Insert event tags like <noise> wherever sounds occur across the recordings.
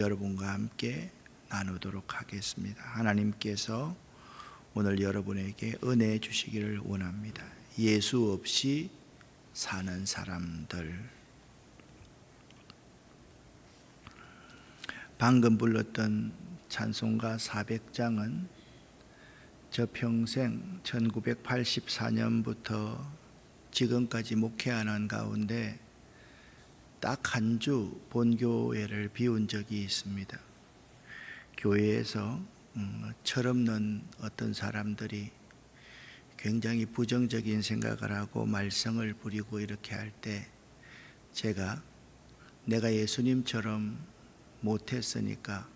여러분과 함께 나누도록 하겠습니다. 하나님께서 오늘 여러분에게 은혜 주시기를 원합니다. 예수 없이 사는 사람들. 방금 불렀던 찬송가 400장은 저 평생 1984년부터 지금까지 목회하는 가운데 딱 한 주 본교회를 비운 적이 있습니다. 교회에서 음, 철없는 어떤 사람들이 굉장히 부정적인 생각을 하고 말썽을 부리고 이렇게 할 때 제가 내가 예수님처럼 못했으니까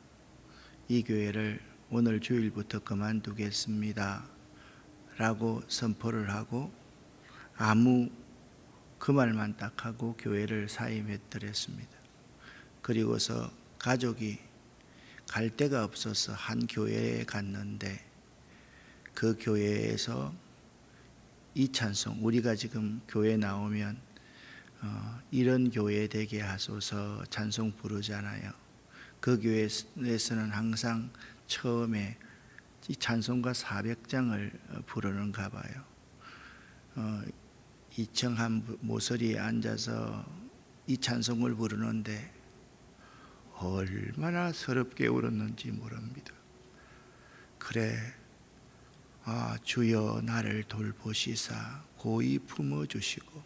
이 교회를 오늘 주일부터 그만두겠습니다. 라고 선포를 하고 아무 그 말만 딱 하고 교회를 사임했더랬습니다. 그리고서 가족이 갈 데가 없어서 한 교회에 갔는데 그 교회에서 이 찬송 우리가 지금 교회 나오면 어, 이런 교회 되게 하소서 찬송 부르잖아요. 그 교회에서는 항상 처음에 이 찬송가 400장을 부르는가 봐요. 어, 이청한 모서리에 앉아서 이 찬송을 부르는데 얼마나 서럽게 울었는지 모릅니다. 그래, 아 주여 나를 돌보시사 고이 품어 주시고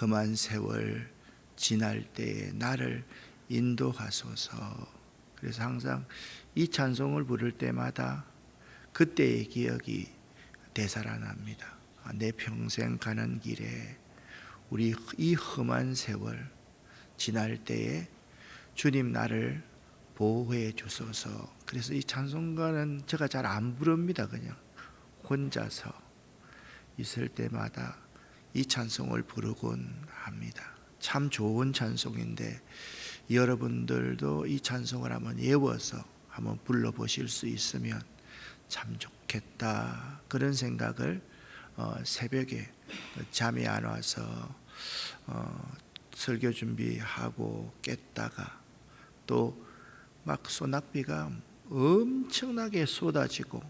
험한 세월 지날 때에 나를 인도하소서. 그래서 항상 이 찬송을 부를 때마다 그때의 기억이 되살아납니다. 아, 내 평생 가는 길에 우리 이 험한 세월 지날 때에 주님 나를 보호해 주소서. 그래서 이 찬송가는 제가 잘 안 부릅니다. 그냥 혼자서 있을 때마다 이 찬송을 부르곤 합니다. 참 좋은 찬송인데 여러분들도 이 찬송을 한번 외워서 한번 불러보실 수 있으면 참 좋겠다 그런 생각을 어, 새벽에 잠이 안 와서 어, 설교 준비하고 깼다가 또 막 소낙비가 엄청나게 쏟아지고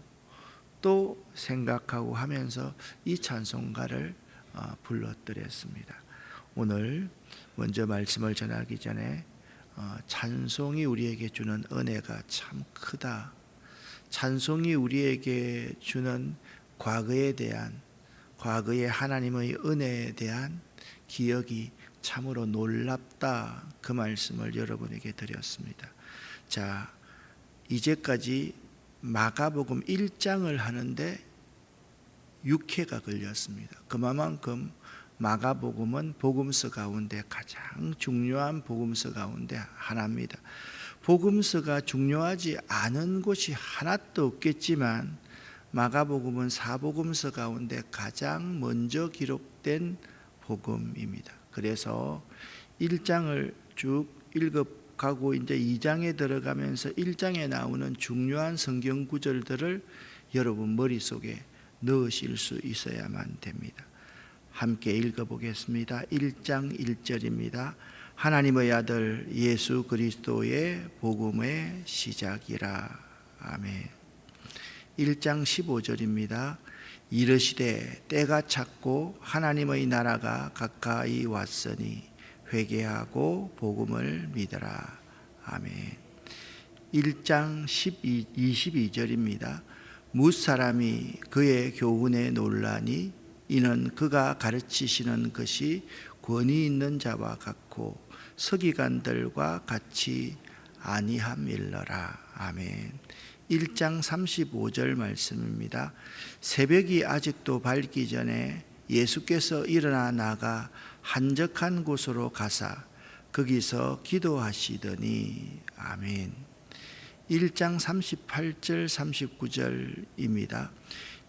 또 생각하고 하면서 이 찬송가를 어, 불러드렸습니다. 오늘 먼저 말씀을 전하기 전에 어, 찬송이 우리에게 주는 은혜가 참 크다. 찬송이 우리에게 주는 과거에 대한 과거의 하나님의 은혜에 대한 기억이 참으로 놀랍다. 그 말씀을 여러분에게 드렸습니다. 자, 이제까지 마가복음 1장을 하는데 6회가 걸렸습니다. 그만큼 마가복음은 복음서 가운데 가장 중요한 복음서 가운데 하나입니다. 복음서가 중요하지 않은 곳이 하나도 없겠지만 마가복음은 사복음서 가운데 가장 먼저 기록된 복음입니다. 그래서 1장을 쭉 읽어 가고 이제 2장에 들어가면서 1장에 나오는 중요한 성경 구절들을 여러분 머릿속에 넣으실 수 있어야만 됩니다. 함께 읽어보겠습니다. 1장 1절입니다. 하나님의 아들 예수 그리스도의 복음의 시작이라. 아멘. 1장 15절입니다. 이르시되 때가 찼고 하나님의 나라가 가까이 왔으니 회개하고 복음을 믿어라. 아멘. 1장 12, 22절입니다. 무사람이 그의 교훈에 놀라니 이는 그가 가르치시는 것이 권위 있는 자와 같고 서기관들과 같이 아니함일러라. 아멘. 1장 35절 말씀입니다. 새벽이 아직도 밝기 전에 예수께서 일어나 나가 한적한 곳으로 가사 거기서 기도하시더니 아멘. 1장 38절 39절입니다.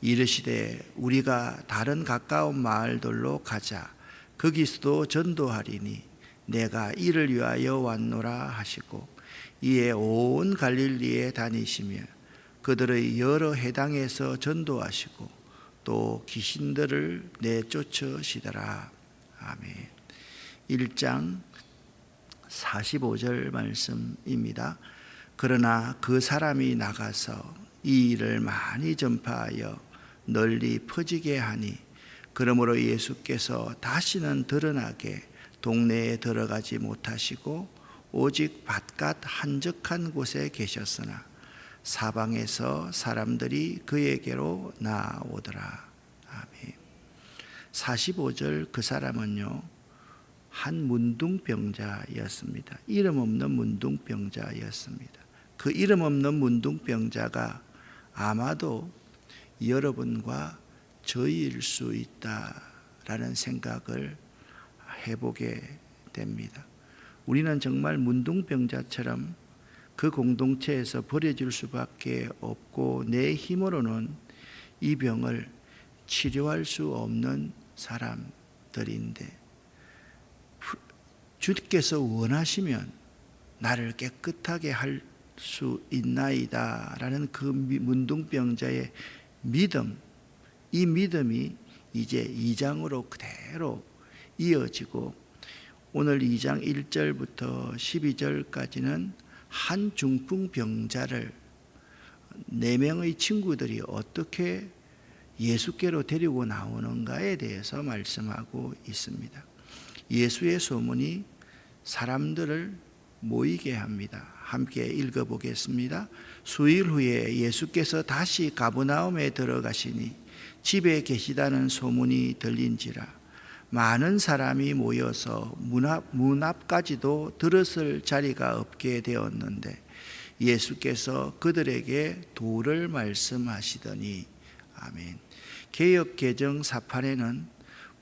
이르시되 우리가 다른 가까운 마을들로 가자 거기서도 전도하리니 내가 이를 위하여 왔노라 하시고 이에 온 갈릴리에 다니시며 그들의 여러 해당에서 전도하시고 또 귀신들을 내쫓으시더라. 아멘. 1장 45절 말씀입니다. 그러나 그 사람이 나가서 이 일을 많이 전파하여 널리 퍼지게 하니 그러므로 예수께서 다시는 드러나게 동네에 들어가지 못하시고 오직 바깥 한적한 곳에 계셨으나 사방에서 사람들이 그에게로 나오더라. 아멘. 45절 그 사람은요. 한 문둥병자였습니다. 이름 없는 문둥병자였습니다. 그 이름 없는 문둥병자가 아마도 여러분과 저희일 수 있다라는 생각을 해보게 됩니다. 우리는 정말 문둥병자처럼 그 공동체에서 버려질 수밖에 없고 내 힘으로는 이 병을 치료할 수 없는 사람들인데 주께서 원하시면 나를 깨끗하게 할 수 있나이다 라는 그 문둥병자의 믿음, 이 믿음이 이제 2장으로 그대로 이어지고 오늘 2장 1절부터 12절까지는 한 중풍 병자를 네 명의 친구들이 어떻게 예수께로 데리고 나오는가에 대해서 말씀하고 있습니다. 예수의 소문이 사람들을 모이게 합니다. 함께 읽어보겠습니다. 수일 후에 예수께서 다시 가브나움에 들어가시니 집에 계시다는 소문이 들린지라 많은 사람이 모여서 문, 앞, 문 앞까지도 들었을 자리가 없게 되었는데 예수께서 그들에게 도를 말씀하시더니 아멘. 개역 개정 사판에는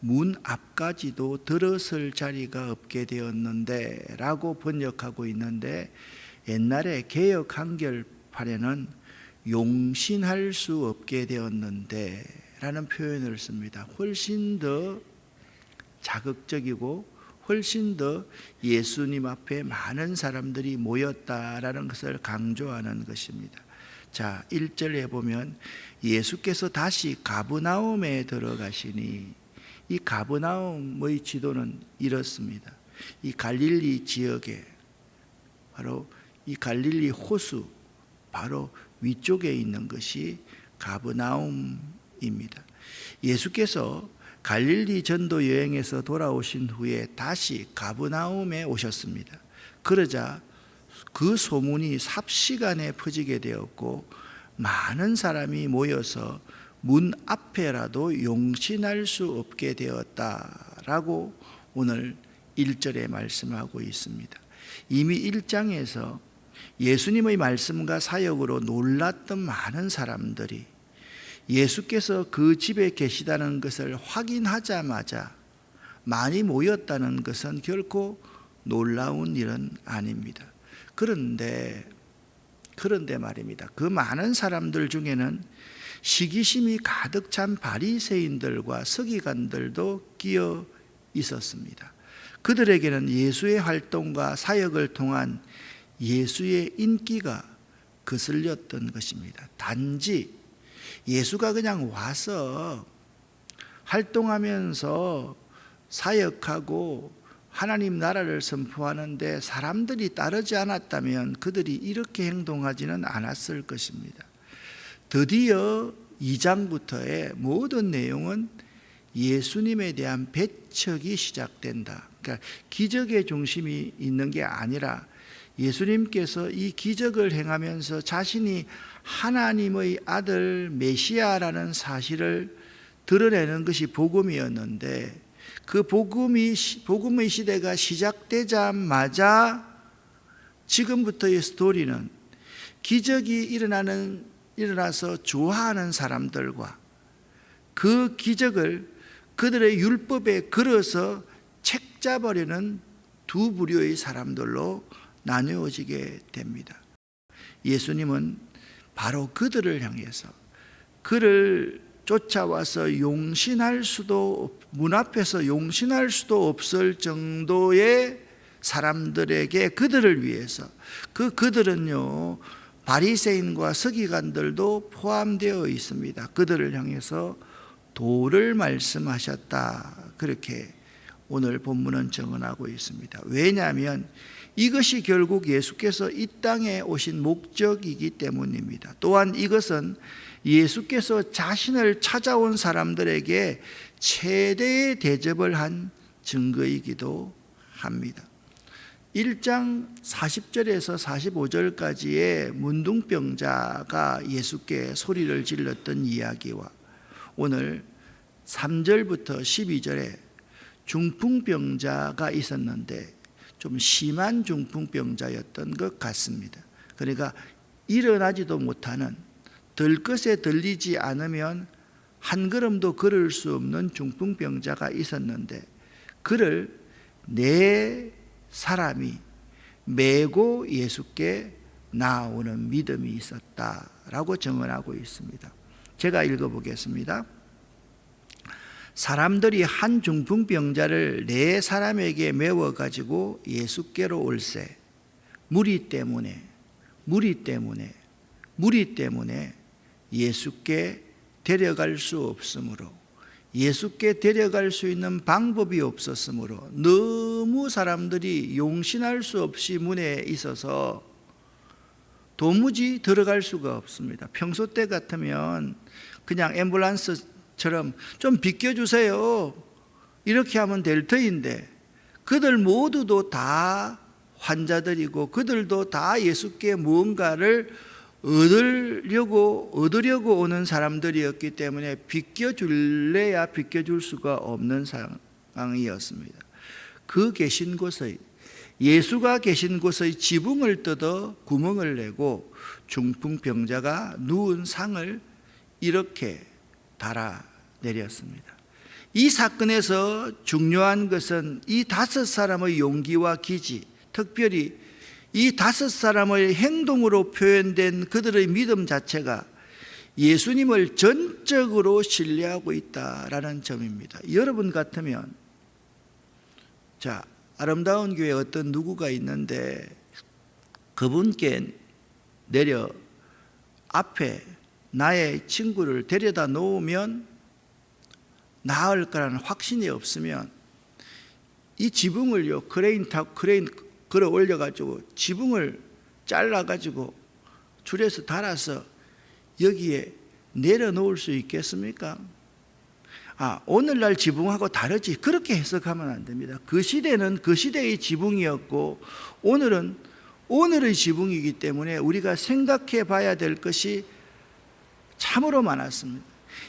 문 앞까지도 들었을 자리가 없게 되었는데라고 번역하고 있는데 옛날에 개역 한결판에는 용신할 수 없게 되었는데라는 표현을 씁니다. 훨씬 더 자극적이고 훨씬 더 예수님 앞에 많은 사람들이 모였다라는 것을 강조하는 것입니다. 자, 1절에 보면 예수께서 다시 가브나움에 들어가시니 이 가브나움의 지도는 이렇습니다. 이 갈릴리 지역에 바로 이 갈릴리 호수 바로 위쪽에 있는 것이 가브나움입니다. 예수께서 갈릴리 전도 여행에서 돌아오신 후에 다시 가브나움에 오셨습니다. 그러자 그 소문이 삽시간에 퍼지게 되었고 많은 사람이 모여서 문 앞에라도 용신할 수 없게 되었다라고 오늘 1절에 말씀하고 있습니다. 이미 1장에서 예수님의 말씀과 사역으로 놀랐던 많은 사람들이 예수께서 그 집에 계시다는 것을 확인하자마자 많이 모였다는 것은 결코 놀라운 일은 아닙니다. 그런데 그런데 말입니다. 그 많은 사람들 중에는 시기심이 가득 찬 바리새인들과 서기관들도 끼어 있었습니다. 그들에게는 예수의 활동과 사역을 통한 예수의 인기가 거슬렸던 것입니다. 단지 예수가 그냥 와서 활동하면서 사역하고 하나님 나라를 선포하는데 사람들이 따르지 않았다면 그들이 이렇게 행동하지는 않았을 것입니다. 드디어 2장부터의 모든 내용은 예수님에 대한 배척이 시작된다. 그러니까 기적의 중심이 있는 게 아니라 예수님께서 이 기적을 행하면서 자신이 하나님의 아들 메시아라는 사실을 드러내는 것이 복음이었는데 그 복음이 복음의 시대가 시작되자마자 지금부터의 스토리는 기적이 일어나는 일어나서 좋아하는 사람들과 그 기적을 그들의 율법에 걸어서 책잡으려는 두 부류의 사람들로 나누어지게 됩니다. 예수님은 바로 그들을 향해서 그를 쫓아와서 용신할 수도 문 앞에서 용신할 수도 없을 정도의 사람들에게 그들을 위해서 그 그들은요 바리새인과 서기관들도 포함되어 있습니다. 그들을 향해서 도를 말씀하셨다. 그렇게 오늘 본문은 정언하고 있습니다. 왜냐하면 이것이 결국 예수께서 이 땅에 오신 목적이기 때문입니다. 또한 이것은 예수께서 자신을 찾아온 사람들에게 최대의 대접을 한 증거이기도 합니다. 1장 40절에서 45절까지의 문둥병자가 예수께 소리를 질렀던 이야기와 오늘 3절부터 12절에 중풍병자가 있었는데 좀 심한 중풍병자였던 것 같습니다. 그러니까 일어나지도 못하는 들 것에 들리지 않으면 한 걸음도 걸을 수 없는 중풍병자가 있었는데 그를 네 사람이 메고 예수께 나오는 믿음이 있었다라고 정언하고 있습니다. 제가 읽어보겠습니다. 사람들이 한 중풍병자를 네 사람에게 메워 가지고 예수께로 올세 무리 때문에 무리 때문에 무리 때문에 예수께 데려갈 수 없으므로 예수께 데려갈 수 있는 방법이 없었으므로 너무 사람들이 용신할 수 없이 문에 있어서 도무지 들어갈 수가 없습니다. 평소 때 같으면 그냥 앰뷸런스 처럼 좀 비켜주세요. 이렇게 하면 될 터인데 그들 모두도 다 환자들이고 그들도 다 예수께 무언가를 얻으려고 얻으려고 오는 사람들이었기 때문에 비껴줄래야 비껴줄 수가 없는 상황이었습니다. 그 계신 곳의 예수가 계신 곳의 지붕을 뜯어 구멍을 내고 중풍병자가 누운 상을 이렇게 달아 내렸습니다. 이 사건에서 중요한 것은 이 다섯 사람의 용기와 기지, 특별히 이 다섯 사람의 행동으로 표현된 그들의 믿음 자체가 예수님을 전적으로 신뢰하고 있다라는 점입니다. 여러분 같으면 자 아름다운 교회 어떤 누구가 있는데 그분께 내려 앞에 나의 친구를 데려다 놓으면 나을 거라는 확신이 없으면 이 지붕을요 크레인 타 크레인 걸어 올려가지고 지붕을 잘라가지고 줄에서 달아서 여기에 내려놓을 수 있겠습니까? 아, 오늘날 지붕하고 다르지. 그렇게 해석하면 안 됩니다. 그 시대는 그 시대의 지붕이었고, 오늘은 오늘의 지붕이기 때문에 우리가 생각해 봐야 될 것이 참으로 많았습니다.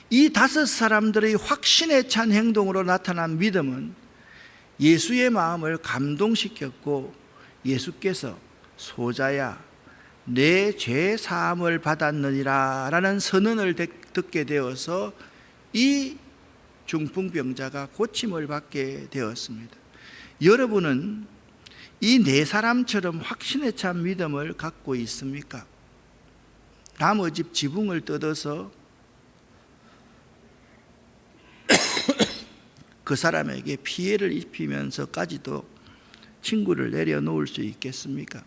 이 다섯 사람들의 확신에 찬 행동으로 나타난 믿음은 예수의 마음을 감동시켰고, 예수께서 소자야 내 죄 사함을 받았느니라 라는 선언을 듣게 되어서 이 중풍병자가 고침을 받게 되었습니다. 여러분은 이 네 사람처럼 확신에 찬 믿음을 갖고 있습니까? 나무 집 지붕을 뜯어서 <coughs> 그 사람에게 피해를 입히면서까지도 친구를 내려놓을 수 있겠습니까?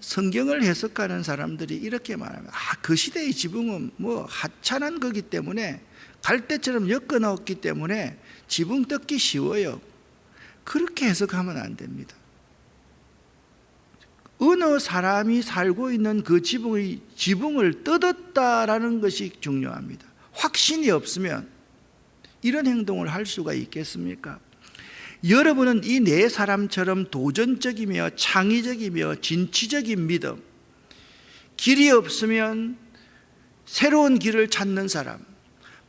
성경을 해석하는 사람들이 이렇게 말하면 아, 그 시대의 지붕은 뭐 하찮은 거기 때문에 갈대처럼 엮어 넣었기 때문에 지붕 뜯기 쉬워요. 그렇게 해석하면 안 됩니다. 어느 사람이 살고 있는 그 지붕의 지붕을 뜯었다라는 것이 중요합니다. 확신이 없으면 이런 행동을 할 수가 있겠습니까? 여러분은 이 네 사람처럼 도전적이며 창의적이며 진취적인 믿음, 길이 없으면 새로운 길을 찾는 사람,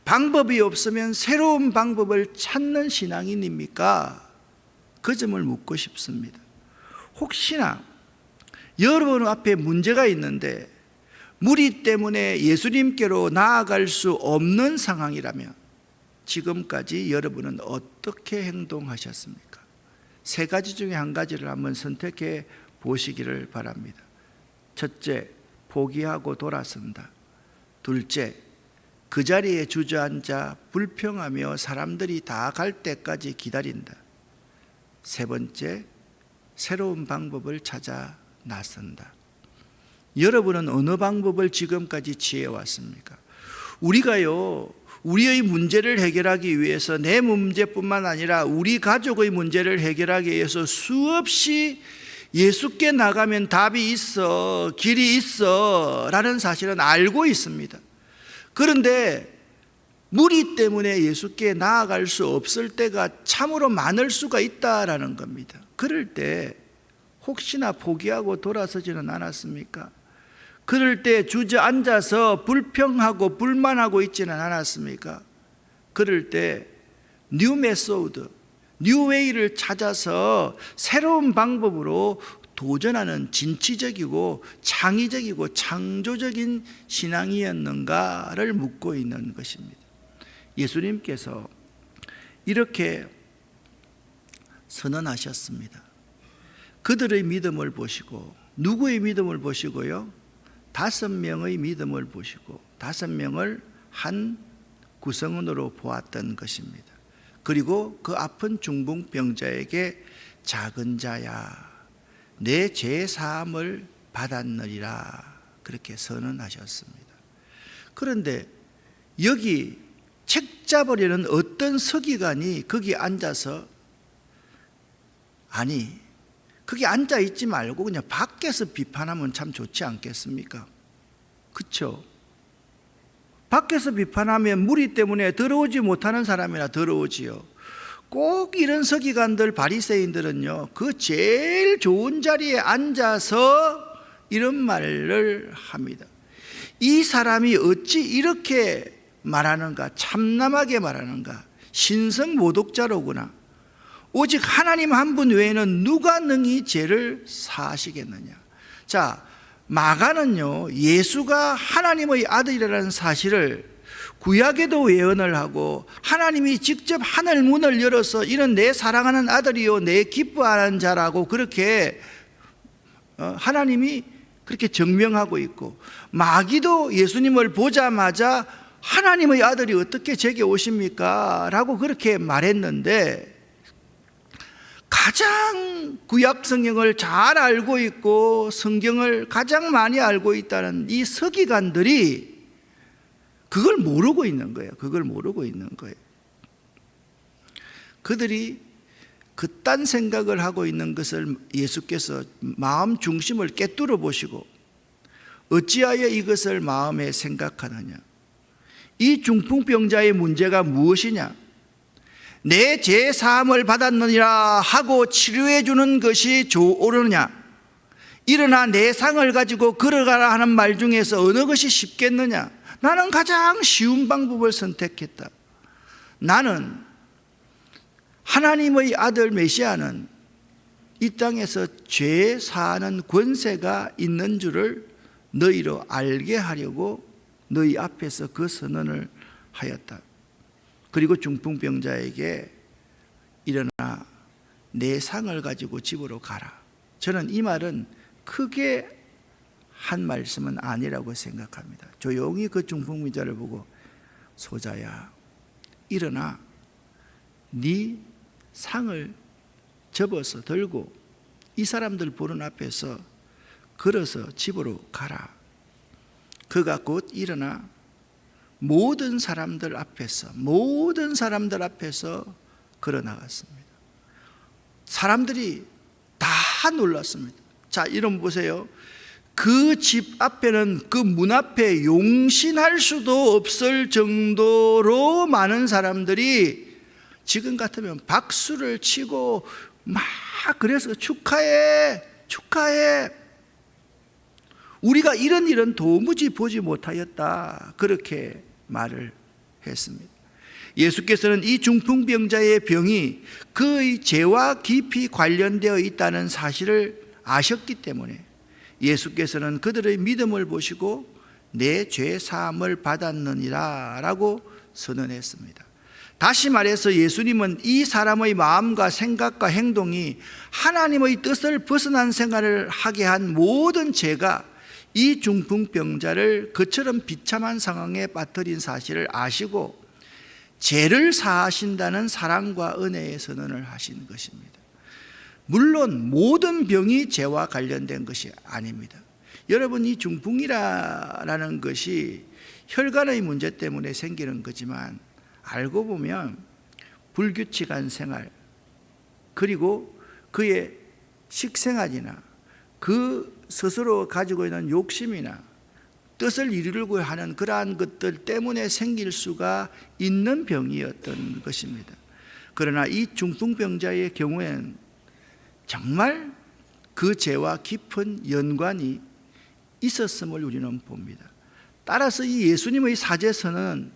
방법이 없으면 새로운 방법을 찾는 신앙인입니까? 그 점을 묻고 싶습니다. 혹시나 여러분 앞에 문제가 있는데 무리 때문에 예수님께로 나아갈 수 없는 상황이라면 지금까지 여러분은 어떻게 행동하셨습니까? 세 가지 중에 한 가지를 한번 선택해 보시기를 바랍니다. 첫째, 포기하고 돌아선다. 둘째, 그 자리에 주저앉아 불평하며 사람들이 다 갈 때까지 기다린다. 세 번째, 새로운 방법을 찾아 나선다. 여러분은 어느 방법을 지금까지 취해 왔습니까? 우리가요, 우리의 문제를 해결하기 위해서 내 문제뿐만 아니라 우리 가족의 문제를 해결하기 위해서 수없이 예수께 나가면 답이 있어, 길이 있어 라는 사실은 알고 있습니다. 그런데 무리 때문에 예수께 나아갈 수 없을 때가 참으로 많을 수가 있다라는 겁니다. 그럴 때 혹시나 포기하고 돌아서지는 않았습니까? 그럴 때 주저앉아서 불평하고 불만하고 있지는 않았습니까? 그럴 때 뉴 메소드, 뉴웨이를 찾아서 새로운 방법으로 도전하는 진취적이고 창의적이고 창조적인 신앙이었는가를 묻고 있는 것입니다. 예수님께서 이렇게 선언하셨습니다. 그들의 믿음을 보시고 누구의 믿음을 보시고요? 다섯 명의 믿음을 보시고 다섯 명을 한 구성원으로 보았던 것입니다. 그리고 그 아픈 중풍병자에게 작은 자야 내 죄 사함을 받았느리라 그렇게 선언하셨습니다. 그런데 여기 책 잡으려는 어떤 서기관이 거기 앉아서 아니 거기 앉아 있지 말고 그냥 밖에서 비판하면 참 좋지 않겠습니까? 그렇죠? 밖에서 비판하면 무리 때문에 들어오지 못하는 사람이나 들어오지요. 꼭 이런 서기관들 바리새인들은요. 그 제일 좋은 자리에 앉아서 이런 말을 합니다. 이 사람이 어찌 이렇게 말하는가? 참남하게 말하는가? 신성 모독자로구나. 오직 하나님 한 분 외에는 누가 능히 죄를 사하시겠느냐. 자, 마가는요, 예수가 하나님의 아들이라는 사실을 구약에도 예언을 하고 하나님이 직접 하늘 문을 열어서 이는 내 사랑하는 아들이요, 내 기뻐하는 자라고 그렇게 어, 하나님이 그렇게 증명하고 있고 마귀도 예수님을 보자마자 하나님의 아들이 어떻게 제게 오십니까? 라고 그렇게 말했는데 가장 구약 성경을 잘 알고 있고 성경을 가장 많이 알고 있다는 이 서기관들이 그걸 모르고 있는 거예요. 그걸 모르고 있는 거예요. 그들이 그딴 생각을 하고 있는 것을 예수께서 마음 중심을 깨뚫어 보시고 어찌하여 이것을 마음에 생각하느냐? 이 중풍병자의 문제가 무엇이냐? 내 죄 사함을 받았느니라 하고 치료해 주는 것이 좋으느냐? 일어나 내 상을 가지고 걸어가라 하는 말 중에서 어느 것이 쉽겠느냐? 나는 가장 쉬운 방법을 선택했다. 나는 하나님의 아들 메시아는 이 땅에서 죄 사하는 권세가 있는 줄을 너희로 알게 하려고 너희 앞에서 그 선언을 하였다. 그리고 중풍병자에게 일어나 내 상을 가지고 집으로 가라. 저는 이 말은 크게 한 말씀은 아니라고 생각합니다. 조용히 그 중풍병자를 보고 소자야 일어나 네 상을 접어서 들고 이 사람들 보는 앞에서 걸어서 집으로 가라. 그가 곧 일어나 모든 사람들 앞에서 모든 사람들 앞에서 걸어 나갔습니다. 사람들이 다 놀랐습니다. 자, 이런 보세요. 그 집 앞에는 그 문 앞에 용신할 수도 없을 정도로 많은 사람들이 지금 같으면 박수를 치고 막 그래서 축하해, 축하해. 우리가 이런 일은 도무지 보지 못하였다. 그렇게 말을 했습니다. 예수께서는 이 중풍병자의 병이 그의 죄와 깊이 관련되어 있다는 사실을 아셨기 때문에 예수께서는 그들의 믿음을 보시고 내 죄 사함을 받았느니라 라고 선언했습니다. 다시 말해서 예수님은 이 사람의 마음과 생각과 행동이 하나님의 뜻을 벗어난 생활을 하게 한 모든 죄가 이 중풍병자를 그처럼 비참한 상황에 빠뜨린 사실을 아시고 죄를 사하신다는 사랑과 은혜의 선언을 하신 것입니다. 물론 모든 병이 죄와 관련된 것이 아닙니다. 여러분 이 중풍이라는 것이 혈관의 문제 때문에 생기는 거지만 알고 보면 불규칙한 생활 그리고 그의 식생활이나 그 스스로 가지고 있는 욕심이나 뜻을 이루려고 하는 그러한 것들 때문에 생길 수가 있는 병이었던 것입니다. 그러나 이 중풍병자의 경우에는 정말 그 죄와 깊은 연관이 있었음을 우리는 봅니다. 따라서 이 예수님의 사제서는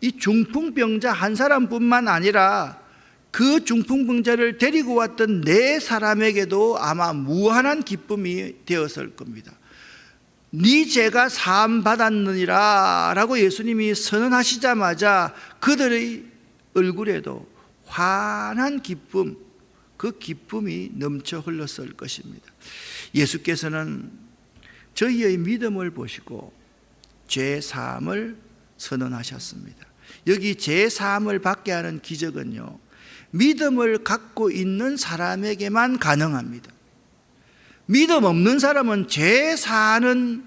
이 중풍병자 한 사람뿐만 아니라 그 중풍병자를 데리고 왔던 네 사람에게도 아마 무한한 기쁨이 되었을 겁니다. 네 죄가 사함 받았느니라라고 예수님이 선언하시자마자 그들의 얼굴에도 환한 기쁨, 그 기쁨이 넘쳐 흘렀을 것입니다. 예수께서는 저희의 믿음을 보시고 죄 사함을 선언하셨습니다. 여기 죄 사함을 받게 하는 기적은요. 믿음을 갖고 있는 사람에게만 가능합니다. 믿음 없는 사람은 죄 사는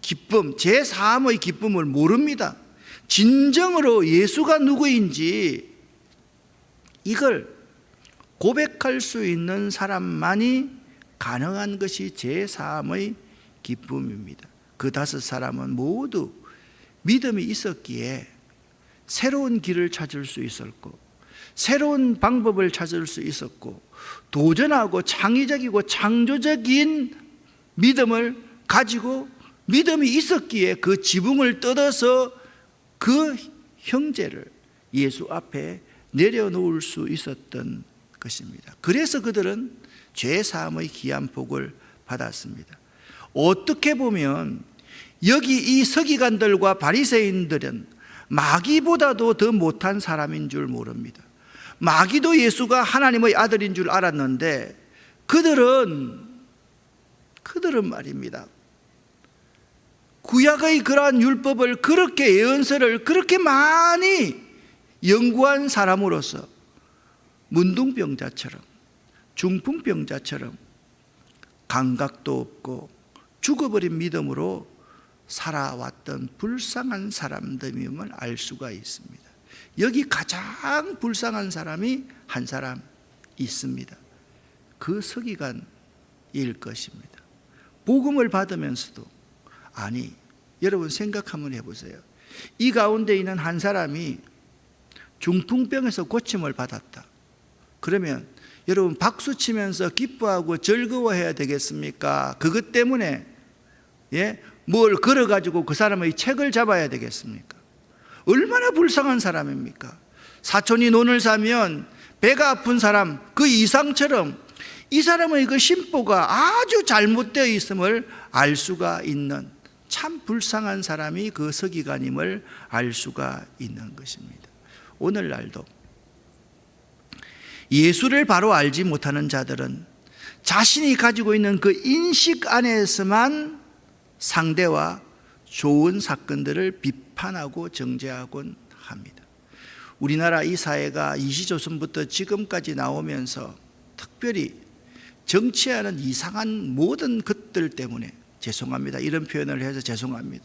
기쁨, 죄 사함의 기쁨을 모릅니다. 진정으로 예수가 누구인지 이걸 고백할 수 있는 사람만이 가능한 것이 죄 사함의 기쁨입니다. 그 다섯 사람은 모두 믿음이 있었기에 새로운 길을 찾을 수 있었고 새로운 방법을 찾을 수 있었고 도전하고 창의적이고 창조적인 믿음을 가지고 믿음이 있었기에 그 지붕을 뜯어서 그 형제를 예수 앞에 내려놓을 수 있었던 것입니다. 그래서 그들은 죄 사함의 귀한 복을 받았습니다. 어떻게 보면 여기 이 서기관들과 바리새인들은 마귀보다도 더 못한 사람인 줄 모릅니다. 마귀도 예수가 하나님의 아들인 줄 알았는데 그들은 그들은 말입니다. 구약의 그러한 율법을 그렇게 예언서를 그렇게 많이 연구한 사람으로서 문둥병자처럼 중풍병자처럼 감각도 없고 죽어버린 믿음으로 살아왔던 불쌍한 사람들임을 알 수가 있습니다. 여기 가장 불쌍한 사람이 한 사람 있습니다. 그 서기관일 것입니다. 복음을 받으면서도 아니 여러분 생각 한번 해보세요. 이 가운데 있는 한 사람이 중풍병에서 고침을 받았다. 그러면 여러분 박수 치면서 기뻐하고 즐거워해야 되겠습니까? 그것 때문에 예? 뭘 걸어 가지고 그 사람의 책을 잡아야 되겠습니까? 얼마나 불쌍한 사람입니까? 사촌이 논을 사면 배가 아픈 사람 그 이상처럼 이 사람의 그 심보가 아주 잘못되어 있음을 알 수가 있는 참 불쌍한 사람이 그 서기관임을 알 수가 있는 것입니다. 오늘날도 예수를 바로 알지 못하는 자들은 자신이 가지고 있는 그 인식 안에서만 상대와 좋은 사건들을 비판하고 정죄하곤 합니다. 우리나라 이 사회가 이시조선부터 지금까지 나오면서 특별히 정치하는 이상한 모든 것들 때문에 죄송합니다. 이런 표현을 해서 죄송합니다.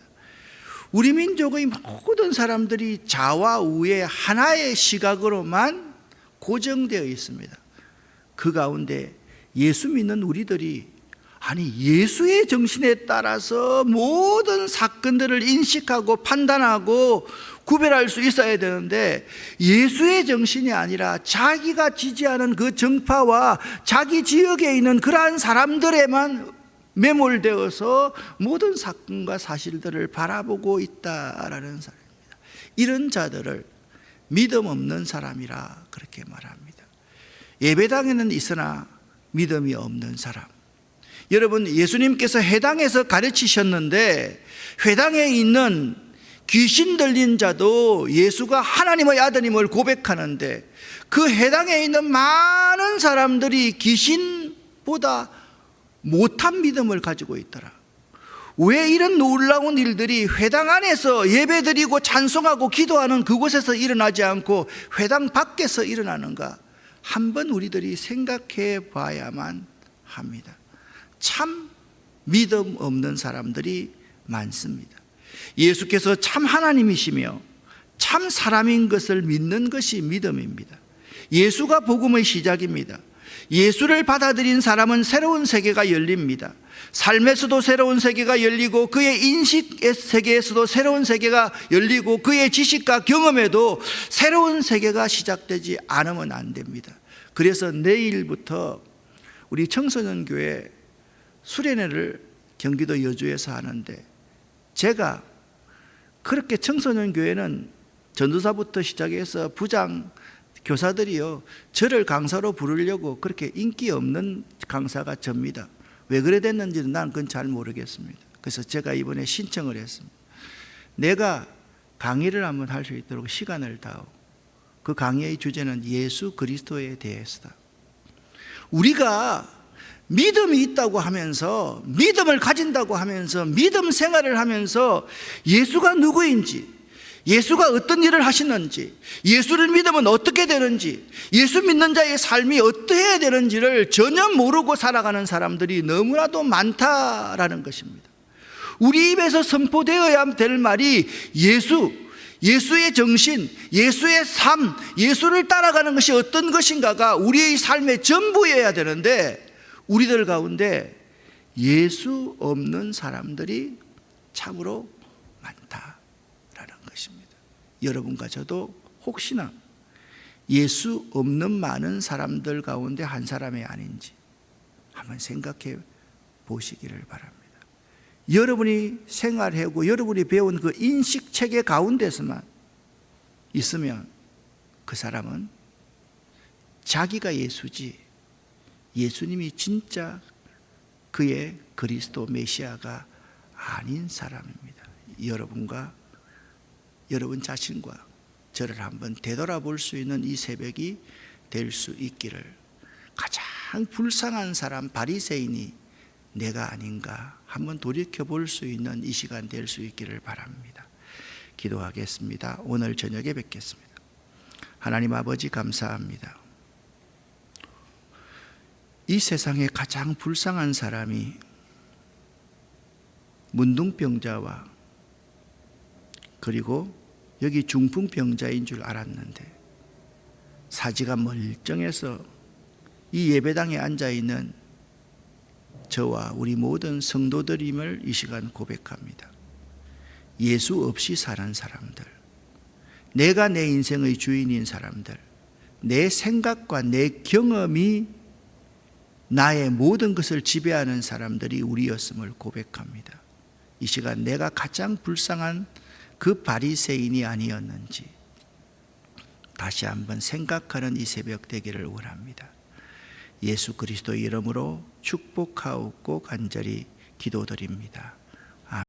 우리 민족의 모든 사람들이 자와 우의 하나의 시각으로만 고정되어 있습니다. 그 가운데 예수 믿는 우리들이 아니 예수의 정신에 따라서 모든 사건들을 인식하고 판단하고 구별할 수 있어야 되는데 예수의 정신이 아니라 자기가 지지하는 그 정파와 자기 지역에 있는 그러한 사람들에만 매몰되어서 모든 사건과 사실들을 바라보고 있다라는 사람입니다. 이런 자들을 믿음 없는 사람이라 그렇게 말합니다. 예배당에는 있으나 믿음이 없는 사람. 여러분, 예수님께서 해당에서 가르치셨는데, 회당에 있는 귀신 들린 자도 예수가 하나님의 아들임을 고백하는데, 그 해당에 있는 많은 사람들이 귀신보다 못한 믿음을 가지고 있더라. 왜 이런 놀라운 일들이 회당 안에서 예배드리고 찬송하고 기도하는 그곳에서 일어나지 않고 회당 밖에서 일어나는가? 한번 우리들이 생각해 봐야만 합니다. 참 믿음 없는 사람들이 많습니다. 예수께서 참 하나님이시며 참 사람인 것을 믿는 것이 믿음입니다. 예수가 복음의 시작입니다. 예수를 받아들인 사람은 새로운 세계가 열립니다. 삶에서도 새로운 세계가 열리고 그의 인식 세계에서도 새로운 세계가 열리고 그의 지식과 경험에도 새로운 세계가 시작되지 않으면 안 됩니다. 그래서 내일부터 우리 청소년 교회 수련회를 경기도 여주에서 하는데 제가 그렇게 청소년 교회는 전도사부터 시작해서 부장 교사들이요 저를 강사로 부르려고 그렇게 인기 없는 강사가 접니다. 왜 그래 됐는지는 난 그건 잘 모르겠습니다. 그래서 제가 이번에 신청을 했습니다. 내가 강의를 한번 할 수 있도록 시간을 다오. 그 강의의 주제는 예수 그리스도에 대해서다. 우리가 믿음이 있다고 하면서 믿음을 가진다고 하면서 믿음 생활을 하면서 예수가 누구인지 예수가 어떤 일을 하시는지 예수를 믿으면 어떻게 되는지 예수 믿는 자의 삶이 어떠해야 되는지를 전혀 모르고 살아가는 사람들이 너무나도 많다라는 것입니다. 우리 입에서 선포되어야 될 말이 예수, 예수의 정신, 예수의 삶, 예수를 따라가는 것이 어떤 것인가가 우리의 삶의 전부여야 되는데 우리들 가운데 예수 없는 사람들이 참으로 많다라는 것입니다. 여러분과 저도 혹시나 예수 없는 많은 사람들 가운데 한 사람이 아닌지 한번 생각해 보시기를 바랍니다. 여러분이 생활하고 여러분이 배운 그 인식 체계 가운데서만 있으면 그 사람은 자기가 예수지 예수님이 진짜 그의 그리스도 메시아가 아닌 사람입니다. 여러분과 여러분 자신과 저를 한번 되돌아볼 수 있는 이 새벽이 될 수 있기를 가장 불쌍한 사람 바리새인이 내가 아닌가 한번 돌이켜 볼 수 있는 이 시간 될 수 있기를 바랍니다. 기도하겠습니다. 오늘 저녁에 뵙겠습니다. 하나님 아버지 감사합니다. 이 세상에 가장 불쌍한 사람이 문둥병자와 그리고 여기 중풍병자인 줄 알았는데 사지가 멀쩡해서 이 예배당에 앉아 있는 저와 우리 모든 성도들임을 이 시간 고백합니다. 예수 없이 사는 사람들, 내가 내 인생의 주인인 사람들, 내 생각과 내 경험이 나의 모든 것을 지배하는 사람들이 우리였음을 고백합니다. 이 시간 내가 가장 불쌍한 그 바리새인이 아니었는지 다시 한번 생각하는 이 새벽 되기를 원합니다. 예수 그리스도 이름으로 축복하옵고 간절히 기도드립니다.